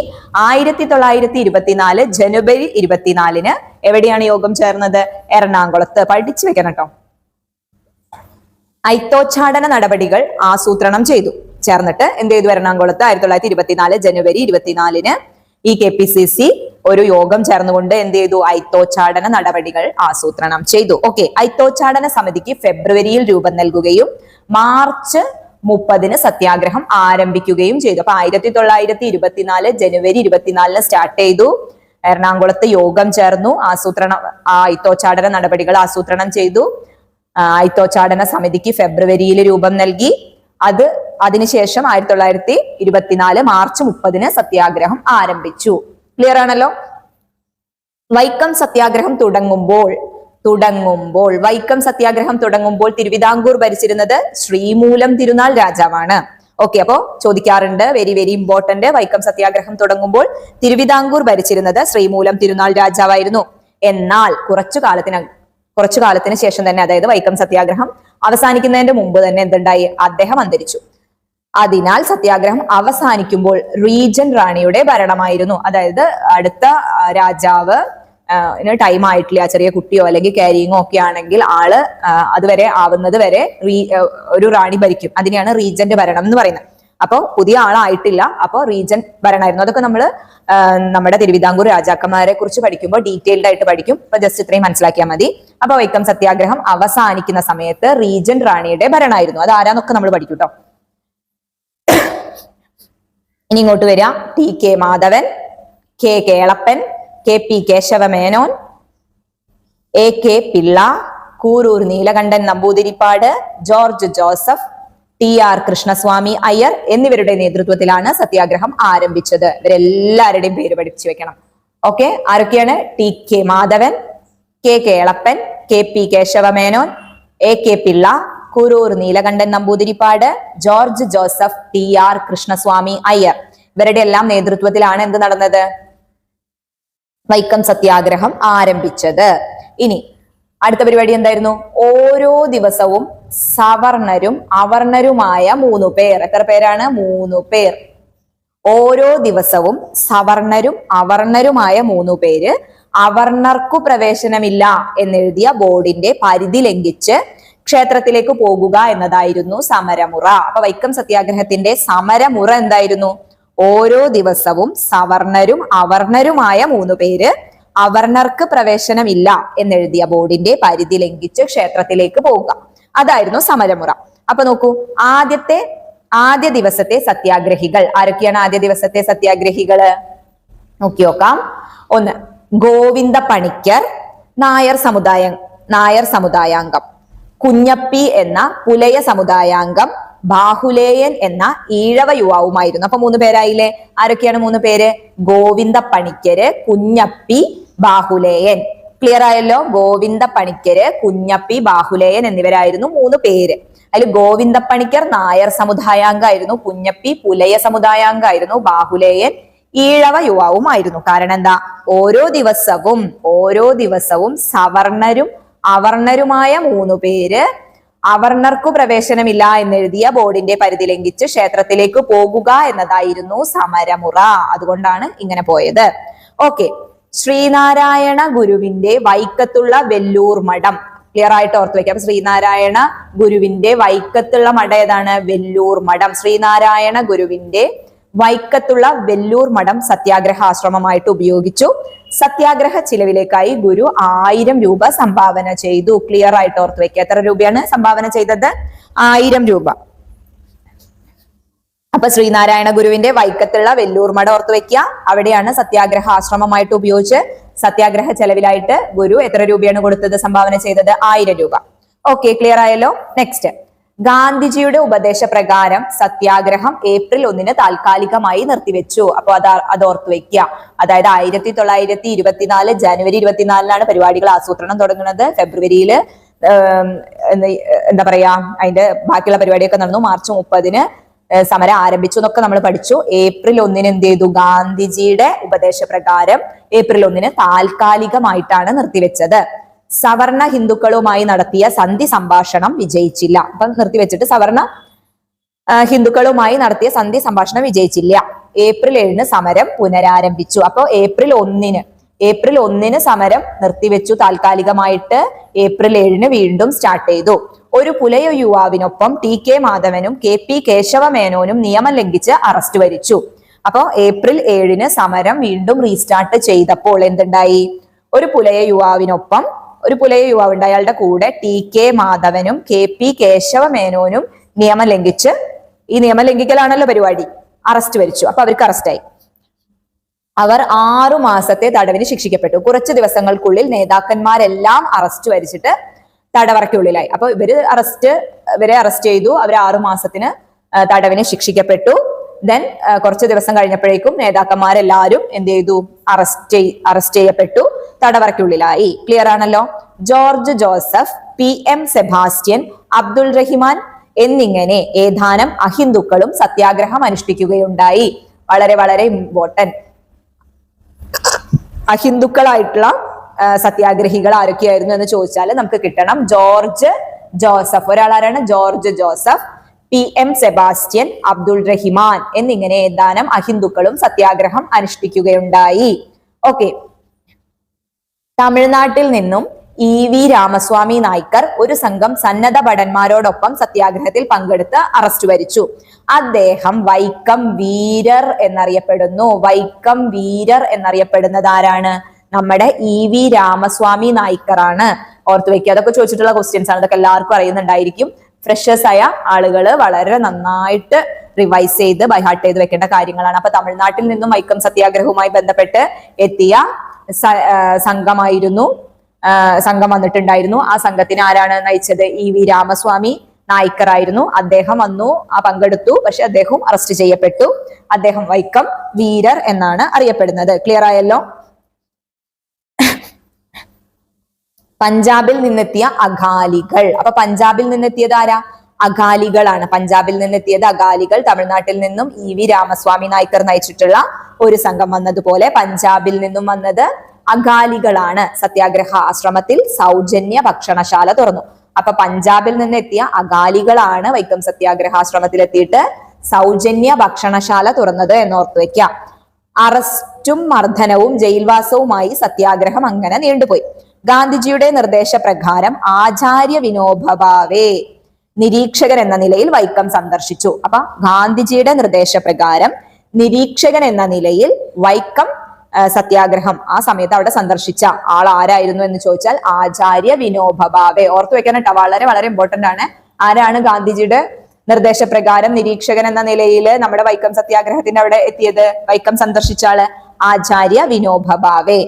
ആയിരത്തി തൊള്ളായിരത്തി ഇരുപത്തിനാല് ജനുവരി ഇരുപത്തിനാലിന് എവിടെയാണ് യോഗം ചേർന്നത്? എറണാകുളത്ത്. പഠിച്ചു വെക്കണം കേട്ടോ. ഐത്തോച്ചാടന നടപടികൾ ആസൂത്രണം ചെയ്തു. ചേർന്നിട്ട് എന്ത് ചെയ്തു എറണാകുളത്ത് ആയിരത്തി തൊള്ളായിരത്തി ഇരുപത്തിനാല് ജനുവരി ഇരുപത്തിനാലിന് ഈ കെ പി സി സി ഒരു യോഗം ചേർന്നുകൊണ്ട് എന്ത് ചെയ്തു? ഐത്തോച്ചാടന നടപടികൾ ആസൂത്രണം ചെയ്തു. ഓക്കെ ഐത്തോച്ചാടന സമിതിക്ക് ഫെബ്രുവരിയിൽ രൂപം നൽകുകയും മാർച്ച് മുപ്പതിന് സത്യാഗ്രഹം ആരംഭിക്കുകയും ചെയ്തു. അപ്പൊ ആയിരത്തി തൊള്ളായിരത്തി ഇരുപത്തിനാല് ജനുവരി ഇരുപത്തിനാലിന് സ്റ്റാർട്ട് ചെയ്തു. എറണാകുളത്ത് യോഗം ചേർന്നു. ആസൂത്രണം ആ ഐത്തോച്ചാടന നടപടികൾ ആസൂത്രണം ചെയ്തു. ആ, അയിത്തോച്ചാടന സമിതിക്ക് ഫെബ്രുവരിയിൽ രൂപം നൽകി. അത് അതിനുശേഷം ആയിരത്തി തൊള്ളായിരത്തി ഇരുപത്തിനാല് മാർച്ച് മുപ്പതിന് സത്യാഗ്രഹം ആരംഭിച്ചു. ക്ലിയർ ആണല്ലോ? വൈക്കം സത്യാഗ്രഹം തുടങ്ങുമ്പോൾ തുടങ്ങുമ്പോൾ വൈക്കം സത്യാഗ്രഹം തുടങ്ങുമ്പോൾ തിരുവിതാംകൂർ ഭരിച്ചിരുന്നത് ശ്രീമൂലം തിരുനാൾ രാജാവാണ്. ഓക്കെ അപ്പോ ചോദിക്കാറുണ്ട് വെരി വെരി ഇമ്പോർട്ടന്റ് വൈക്കം സത്യാഗ്രഹം തുടങ്ങുമ്പോൾ തിരുവിതാംകൂർ ഭരിച്ചിരുന്നത് ശ്രീമൂലം തിരുനാൾ രാജാവായിരുന്നു. എന്നാൽ കുറച്ചു കാലത്തിന് കുറച്ചു കാലത്തിന് ശേഷം തന്നെ അതായത് വൈക്കം സത്യാഗ്രഹം അവസാനിക്കുന്നതിന്റെ മുമ്പ് തന്നെ എന്തുണ്ടായി? അദ്ദേഹം അന്തരിച്ചു. അതിനാൽ സത്യാഗ്രഹം അവസാനിക്കുമ്പോൾ റീജൻ റാണിയുടെ ഭരണമായിരുന്നു. അതായത് അടുത്ത രാജാവ് ടൈം ആയിട്ടില്ല ചെറിയ കുട്ടിയോ അല്ലെങ്കിൽ ക്യാരിങ്ങോ ഒക്കെ ആണെങ്കിൽ ആൾ അതുവരെ ആവുന്നത് വരെ ഒരു റാണി ഭരിക്കും. അതിനെയാണ് റീജന്റ് ഭരണം എന്ന് പറയുന്നത്. അപ്പോൾ പുതിയ ആളായിട്ടില്ല. അപ്പോൾ റീജൻ ഭരണമായിരുന്നു അതൊക്കെ നമ്മൾ നമ്മുടെ തിരുവിതാംകൂർ രാജാക്കന്മാരെ കുറിച്ച് പഠിക്കുമ്പോൾ ഡീറ്റെയിൽഡ് ആയിട്ട് പഠിക്കും. അപ്പൊ ജസ്റ്റ് ഇത്രയും മനസ്സിലാക്കിയാൽ മതി. അപ്പൊ വൈക്കം സത്യാഗ്രഹം അവസാനിക്കുന്ന സമയത്ത് റീജൻ റാണിയുടെ ഭരണമായിരുന്നു അത് ആരാന്നൊക്കെ നമ്മൾ പഠിക്കും കേട്ടോ ഇനി ഇങ്ങോട്ട് വരിക T K Madhavan K Kelappan K P Kesava Menon A K Pillai Kurur Neelakantan Namboodiripad George Joseph T R Krishnaswami Iyer എന്നിവരുടെ നേതൃത്വത്തിലാണ് സത്യാഗ്രഹം ആരംഭിച്ചത്. ഇവരെല്ലാവരുടെയും പേര് പഠിപ്പിച്ചു വെക്കണം. ഓക്കെ? ആരൊക്കെയാണ്? T K Madhavan K Kelappan K P Kesava Menon A K Pillai Kurur Neelakantan Namboodiripad George Joseph T R Krishnaswami Iyer. ഇവരുടെ എല്ലാം നേതൃത്വത്തിലാണ് എന്ത് നടന്നത്? വൈക്കം സത്യാഗ്രഹം ആരംഭിച്ചത്. ഇനി അടുത്ത പരിപാടി എന്തായിരുന്നു? ഓരോ ദിവസവും സവർണരും അവർണരുമായ മൂന്ന് പേർ. എത്ര പേരാണ്? മൂന്ന് പേർ. ഓരോ ദിവസവും സവർണരും അവർണരുമായ മൂന്നു പേര് അവർണർക്കു പ്രവേശനമില്ല എന്നെഴുതിയ ബോർഡിന്റെ പരിധി ലംഘിച്ച് ക്ഷേത്രത്തിലേക്ക് പോകുക എന്നതായിരുന്നു സമരമുറ. അപ്പൊ വൈക്കം സത്യാഗ്രഹത്തിന്റെ സമരമുറ എന്തായിരുന്നു? ഓരോ ദിവസവും സവർണരും അവർണരുമായ മൂന്നു പേര് അവർണർക്ക് പ്രവേശനമില്ല എന്നെഴുതിയ ബോർഡിന്റെ പരിധി ലംഘിച്ച് ക്ഷേത്രത്തിലേക്ക് പോവുക അതായിരുന്നു സമരമുറ. അപ്പൊ നോക്കൂ ആദ്യത്തെ ആദ്യ ദിവസത്തെ സത്യാഗ്രഹികൾ. ആരൊക്കെയാണ് ആദ്യ ദിവസത്തെ സത്യാഗ്രഹികൾ? നോക്കി നോക്കാം ഒന്ന് ഗോവിന്ദ പണിക്കർ നായർ സമുദായ നായർ സമുദായാംഗം. കുഞ്ഞപ്പി എന്ന പുലയ സമുദായാംഗം ബാഹുലേയൻ എന്ന ഈഴവ യുവാവുമായിരുന്നു. അപ്പൊ മൂന്ന് പേരായില്ലേ? ആരൊക്കെയാണ് മൂന്ന് പേര്? ഗോവിന്ദ പണിക്കര് കുഞ്ഞപ്പി ബാഹുലേയൻ. ക്ലിയർ ആയല്ലോ? ഗോവിന്ദ പണിക്കര് കുഞ്ഞപ്പി ബാഹുലേയൻ എന്നിവരായിരുന്നു മൂന്ന് പേര്. അതിൽ ഗോവിന്ദ പണിക്കർ നായർ സമുദായാംഗമായിരുന്നു കുഞ്ഞപ്പി പുലയ സമുദായാംഗമായിരുന്നു ബാഹുലേയൻ ഈഴവ യുവാവുമായിരുന്നു. കാരണം എന്താ? ഓരോ ദിവസവും ഓരോ ദിവസവും സവർണരും അവർണരുമായ മൂന്ന് പേര് അവർണർക്കു പ്രവേശനമില്ല എന്നെഴുതിയ ബോർഡിന്റെ പരിധി ലംഘിച്ച് ക്ഷേത്രത്തിലേക്ക് പോകുക എന്നതായിരുന്നു സമരമുറ. അതുകൊണ്ടാണ് ഇങ്ങനെ പോയത്. ഓക്കെ. ശ്രീനാരായണ ഗുരുവിന്റെ വൈക്കത്തുള്ള വെല്ലൂർ മഠം. ക്ലിയർ ആയിട്ട് ഓർത്ത് വെക്കാം. ശ്രീനാരായണ ഗുരുവിന്റെ വൈക്കത്തുള്ള മഠം ഏതാണ്? വെല്ലൂർ മഠം. ശ്രീനാരായണ ഗുരുവിന്റെ വൈക്കത്തുള്ള വെല്ലൂർ മഠം സത്യാഗ്രഹ ആശ്രമമായിട്ട് ഉപയോഗിച്ചു. സത്യാഗ്രഹ ചിലവിലേക്കായി ഗുരു ആയിരം രൂപ സംഭാവന ചെയ്തു. ക്ലിയർ ആയിട്ട് ഓർത്ത് വെക്കുക എത്ര രൂപയാണ് സംഭാവന ചെയ്തത്? ആയിരം രൂപ. അപ്പൊ ശ്രീനാരായണ ഗുരുവിന്റെ വൈക്കത്തുള്ള വെല്ലൂർ മഠം ഓർത്ത് വെക്കുക. അവിടെയാണ് സത്യാഗ്രഹ ആശ്രമമായിട്ട് ഉപയോഗിച്ച് സത്യാഗ്രഹ ചെലവിലായിട്ട് ഗുരു എത്ര രൂപയാണ് കൊടുത്തത് സംഭാവന ചെയ്തത്? ആയിരം രൂപ. ഓക്കെ ക്ലിയർ ആയല്ലോ? നെക്സ്റ്റ് ഗാന്ധിജിയുടെ ഉപദേശപ്രകാരം സത്യാഗ്രഹം ഏപ്രിൽ ഒന്നിന് താൽക്കാലികമായി നിർത്തിവെച്ചു. അപ്പൊ അത് അത് ഓർത്ത് വെക്കുക. അതായത് ആയിരത്തി തൊള്ളായിരത്തി ഇരുപത്തിനാല് ജനുവരി ഇരുപത്തിനാലിനാണ് പരിപാടികൾ ആസൂത്രണം തുടങ്ങുന്നത്. ഫെബ്രുവരിയിൽ എന്താ പറയാ അതിന്റെ ബാക്കിയുള്ള പരിപാടിയൊക്കെ നടന്നു. മാർച്ച് മുപ്പതിന് സമരം ആരംഭിച്ചു എന്നൊക്കെ നമ്മൾ പഠിച്ചു. ഏപ്രിൽ ഒന്നിന് എന്ത് ചെയ്തു? ഗാന്ധിജിയുടെ ഉപദേശപ്രകാരം ഏപ്രിൽ ഒന്നിന് താൽക്കാലികമായിട്ടാണ് നിർത്തിവെച്ചത്. സവർണ ഹിന്ദുക്കളുമായി നടത്തിയ സന്ധി സംഭാഷണം വിജയിച്ചില്ല. അപ്പൊ നിർത്തിവെച്ചിട്ട് സവർണ ഹിന്ദുക്കളുമായി നടത്തിയ സന്ധി സംഭാഷണം വിജയിച്ചില്ല. ഏപ്രിൽ ഏഴിന് സമരം പുനരാരംഭിച്ചു. അപ്പോ ഏപ്രിൽ ഒന്നിന് ഏപ്രിൽ ഒന്നിന് സമരം നിർത്തിവെച്ചു. താൽക്കാലികമായിട്ട് ഏപ്രിൽ ഏഴിന് വീണ്ടും സ്റ്റാർട്ട് ചെയ്തു. ഒരു പുലയ യുവാവിനൊപ്പം ടി കെ മാധവനും കെ പി കേശവമേനോനും നിയമം ലംഘിച്ച് അറസ്റ്റ് വരിച്ചു. അപ്പോ ഏപ്രിൽ ഏഴിന് സമരം വീണ്ടും റീസ്റ്റാർട്ട് ചെയ്തപ്പോൾ എന്തുണ്ടായി? ഒരു പുലയ യുവാവിനൊപ്പം ഒരു പുലയ യുവാവുണ്ട്. അയാളുടെ കൂടെ ടി കെ മാധവനും കെ പി കേശവമേനോനും നിയമം ലംഘിച്ച് ഈ നിയമം ലംഘിക്കലാണല്ലോ പരിപാടി. അറസ്റ്റ് വരിച്ചു. അപ്പൊ അവർക്ക് അറസ്റ്റായി അവർ ആറു മാസത്തെ തടവിന് ശിക്ഷിക്കപ്പെട്ടു. കുറച്ച് ദിവസങ്ങൾക്കുള്ളിൽ നേതാക്കന്മാരെല്ലാം അറസ്റ്റ് വരിച്ചിട്ട് തടവറയ്ക്കുള്ളിലായി. അപ്പൊ ഇവർ അറസ്റ്റ് ഇവരെ അറസ്റ്റ് ചെയ്തു. അവർ ആറു മാസത്തിന് തടവിനെ ശിക്ഷിക്കപ്പെട്ടു. ദെൻ കുറച്ച് ദിവസം കഴിഞ്ഞപ്പോഴേക്കും നേതാക്കന്മാരെല്ലാരും എന്ത് ചെയ്തു? അറസ്റ്റ് അറസ്റ്റ് ചെയ്യപ്പെട്ടു. തടവറയ്ക്കുള്ളിലായി. ക്ലിയർ ആണല്ലോ? George Joseph P M Sebastian Abdul Rahiman എന്നിങ്ങനെ ഏതാനും അഹിന്ദുക്കളും സത്യാഗ്രഹം അനുഷ്ഠിക്കുകയുണ്ടായി. വളരെ വളരെ ഇമ്പോർട്ടന്റ് അഹിന്ദുക്കളായിട്ടുള്ള സത്യാഗ്രഹികൾ ആരൊക്കെയായിരുന്നു എന്ന് ചോദിച്ചാൽ നമുക്ക് കിട്ടണം ജോർജ് ജോസഫ്. ഒരാൾ ആരാണ് George Joseph P M Sebastian Abdul Rahiman എന്നിങ്ങനെ ഏതാനും അഹിന്ദുക്കളും സത്യാഗ്രഹം അനുഷ്ഠിക്കുകയുണ്ടായി. ഓക്കെ. തമിഴ്നാട്ടിൽ നിന്നും ഇ വി രാമസ്വാമി നായ്ക്കർ ഒരു സംഘം സന്നദ്ധ ഭടന്മാരോടൊപ്പം സത്യാഗ്രഹത്തിൽ പങ്കെടുത്ത് അറസ്റ്റ് വരിച്ചു. അദ്ദേഹം വൈക്കം വീരർ എന്നറിയപ്പെടുന്നു. വൈക്കം വീരർ എന്നറിയപ്പെടുന്നത് ആരാണ്? നമ്മുടെ ഇ വി രാമസ്വാമി നായ്ക്കറാണ്. ഓർത്ത് വെക്കുക അതൊക്കെ ചോദിച്ചിട്ടുള്ള ക്വസ്റ്റ്യൻസ് ആണ്. അതൊക്കെ എല്ലാവർക്കും അറിയുന്നുണ്ടായിരിക്കും. ഫ്രഷേഴ്സ് ആയ ആളുകൾ വളരെ നന്നായിട്ട് റിവൈസ് ചെയ്ത് ബൈഹാർട്ട് ചെയ്ത് വെക്കേണ്ട കാര്യങ്ങളാണ്. അപ്പൊ തമിഴ്നാട്ടിൽ നിന്നും വൈക്കം സത്യാഗ്രഹവുമായി ബന്ധപ്പെട്ട് എത്തിയ സംഘമായിരുന്നു. സംഘം വന്നിട്ടുണ്ടായിരുന്നു. ആ സംഘത്തിന് ആരാണ് നയിച്ചത്? ഇ വി രാമസ്വാമി നായിക്കറായിരുന്നു. അദ്ദേഹം വന്നു ആ പങ്കെടുത്തു. പക്ഷെ അദ്ദേഹം അറസ്റ്റ് ചെയ്യപ്പെട്ടു. അദ്ദേഹം വൈക്കം വീരർ എന്നാണ് അറിയപ്പെടുന്നത്. ക്ലിയർ ആയല്ലോ? പഞ്ചാബിൽ നിന്നെത്തിയ അകാലികൾ. അപ്പൊ പഞ്ചാബിൽ നിന്നെത്തിയത് ആരാ? അകാലികളാണ്. പഞ്ചാബിൽ നിന്നെത്തിയത് അകാലികൾ. തമിഴ്നാട്ടിൽ നിന്നും ഇ വി രാമസ്വാമി നായ്ക്കർ നയിച്ചിട്ടുള്ള ഒരു സംഘം വന്നതുപോലെ പഞ്ചാബിൽ നിന്നും വന്നത് അകാലികളാണ്. സത്യാഗ്രഹ ആശ്രമത്തിൽ സൗജന്യ ഭക്ഷണശാല തുറന്നു. അപ്പൊ പഞ്ചാബിൽ നിന്നെത്തിയ അകാലികളാണ് വൈക്കം സത്യാഗ്രഹ ആശ്രമത്തിൽ എത്തിയിട്ട് സൗജന്യ ഭക്ഷണശാല തുറന്നത് എന്നോർത്ത് വെക്കാം. അറസ്റ്റും മർദ്ദനവും ജയിൽവാസവുമായി സത്യാഗ്രഹം അങ്ങനെ നീണ്ടുപോയി. ഗാന്ധിജിയുടെ നിർദ്ദേശപ്രകാരം ആചാര്യ വിനോഭാവേ നിരീക്ഷകൻ എന്ന നിലയിൽ വൈക്കം സന്ദർശിച്ചു. അപ്പൊ ഗാന്ധിജിയുടെ നിർദ്ദേശപ്രകാരം നിരീക്ഷകൻ എന്ന നിലയിൽ വൈക്കം സത്യാഗ്രഹം ആ സമയത്ത് അവിടെ സന്ദർശിച്ച ആൾ ആരായിരുന്നു എന്ന് ചോദിച്ചാൽ ആചാര്യ വിനോബഭാവെ ഓർത്തു വെക്കാൻ കേട്ടോ വളരെ വളരെ ഇമ്പോർട്ടന്റ് ആണ്. ആരാണ് ഗാന്ധിജിയുടെ നിർദ്ദേശപ്രകാരം നിരീക്ഷകൻ എന്ന നിലയിൽ നമ്മുടെ വൈക്കം സത്യാഗ്രഹത്തിന്റെ അവിടെ എത്തിയത്? വൈക്കം സന്ദർശിച്ച ആൾ ആചാര്യ വിനോബഭാവെ